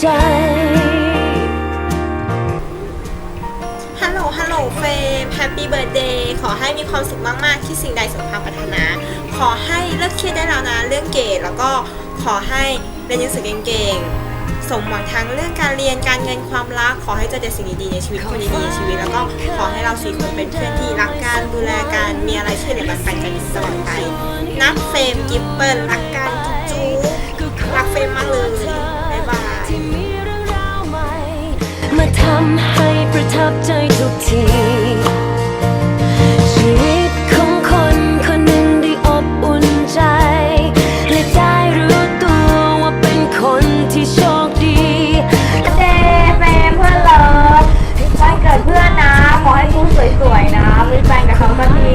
ใจ ฮัลโหล ฮัลโหล เฟมแฮปปี้เบิร์ดเดย์ ขอให้มีความสุขมากๆ ที่สิ่งใดสมความปรารถนา ขอให้เลิกเครียดได้แล้วนะ เรื่องเกรดแล้วก็ขอให้เรียนหนังสือเก่งๆ สมหวังทั้งเรื่องการเรียน การเงิน ความรัก ขอให้เจอแต่สิ่งดีๆในชีวิต คนดีๆในชีวิต แล้วก็ขอให้เราสี่คนเป็นเพื่อนที่รักกัน ดูแลกัน มีอะไรช่วยเหลือแบ่งปันกันตลอดไป นับเฟรมกิฟเปิลรักกันจุ๊บรักเฟรมมากเลย ทำให้ประทับใจทุกทีชีวิตของคนคนหนึ่งได้อบอุ่นใจและได้รู้ตัวว่าเป็นคนที่โชคดีเจเมเพื่อนเลิฟวันเกิดเพื่อนนะ ขอให้คุณสวยๆนะ มีแฟนกับเขาสักที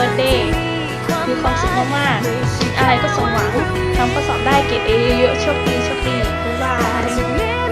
Happy Birthday มีความสุขมากๆคิดอะไรก็สมหวังทำข้อสอบได้เกรดเอเยอะๆโชคดีโชคดีบ๊ายบาย